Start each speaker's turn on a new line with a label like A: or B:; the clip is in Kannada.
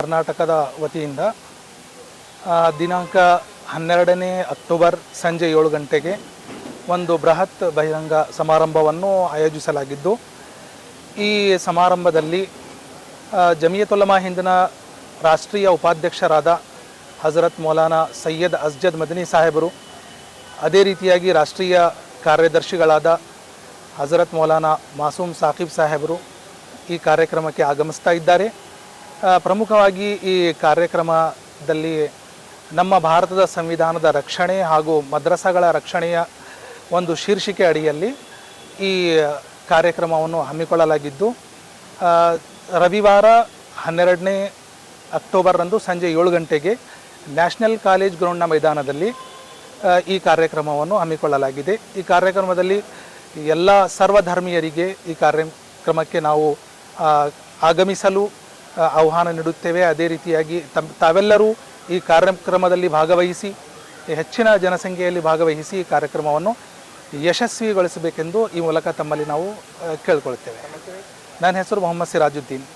A: ಕರ್ನಾಟಕದ ವತಿಯಿಂದ ದಿನಾಂಕ ಹನ್ನೆರಡನೇ ಅಕ್ಟೋಬರ್ ಸಂಜೆ ಏಳು ಗಂಟೆಗೆ ಒಂದು ಬೃಹತ್ ಬಹಿರಂಗ ಸಮಾರಂಭವನ್ನು ಆಯೋಜಿಸಲಾಗಿದ್ದು, ಈ ಸಮಾರಂಭದಲ್ಲಿ ಜಮಿಯತುಲ್ಲಮಾ ಹಿಂದಿನ ರಾಷ್ಟ್ರೀಯ ಉಪಾಧ್ಯಕ್ಷರಾದ ಹಜರತ್ ಮೌಲಾನಾ ಸೈಯದ್ ಅಸ್ಜದ್ ಮದನಿ ಸಾಹೇಬರು, ಅದೇ ರೀತಿಯಾಗಿ ರಾಷ್ಟ್ರೀಯ ಕಾರ್ಯದರ್ಶಿಗಳಾದ ಹಜರತ್ ಮೌಲಾನಾ ಮಾಸೂಮ್ ಸಾಕಿಬ್ ಸಾಹೇಬರು ಈ ಕಾರ್ಯಕ್ರಮಕ್ಕೆ ಆಗಮಿಸ್ತಾ ಇದ್ದಾರೆ. ಪ್ರಮುಖವಾಗಿ ಈ ಕಾರ್ಯಕ್ರಮದಲ್ಲಿ ನಮ್ಮ ಭಾರತದ ಸಂವಿಧಾನದ ರಕ್ಷಣೆ ಹಾಗೂ ಮದ್ರಸಾಗಳ ರಕ್ಷಣೆಯ ಒಂದು ಶೀರ್ಷಿಕೆ ಅಡಿಯಲ್ಲಿ ಈ ಕಾರ್ಯಕ್ರಮವನ್ನು ಹಮ್ಮಿಕೊಳ್ಳಲಾಗಿದ್ದು ರವಿವಾರ ಹನ್ನೆರಡನೇ ಅಕ್ಟೋಬರ್ರಂದು ಸಂಜೆ ಏಳು ಗಂಟೆಗೆ ನ್ಯಾಷನಲ್ ಕಾಲೇಜ್ ಗ್ರೌಂಡ್ನ ಮೈದಾನದಲ್ಲಿ ಈ ಕಾರ್ಯಕ್ರಮವನ್ನು ಹಮ್ಮಿಕೊಳ್ಳಲಾಗಿದೆ. ಈ ಕಾರ್ಯಕ್ರಮದಲ್ಲಿ ಎಲ್ಲ ಸರ್ವಧರ್ಮೀಯರಿಗೆ ಈ ಕಾರ್ಯಕ್ರಮಕ್ಕೆ ನಾವು ಆಗಮಿಸಲು ಆಹ್ವಾನ ನೀಡುತ್ತೇವೆ. ಅದೇ ರೀತಿಯಾಗಿ ತಾವೆಲ್ಲರೂ ಈ ಕಾರ್ಯಕ್ರಮದಲ್ಲಿ ಭಾಗವಹಿಸಿ ಹೆಚ್ಚಿನ ಜನಸಂಖ್ಯೆಯಲ್ಲಿ ಭಾಗವಹಿಸಿ ಈ ಕಾರ್ಯಕ್ರಮವನ್ನು ಯಶಸ್ವಿಗೊಳಿಸಬೇಕೆಂದು ಈ ಮೂಲಕ ತಮ್ಮಲ್ಲಿ ನಾವು ಕೇಳಿಕೊಳ್ಳುತ್ತೇವೆ ನನ್ನ ಹೆಸರು ಮೊಹಮ್ಮದ್ ಸಿರಾಜುದ್ದೀನ್.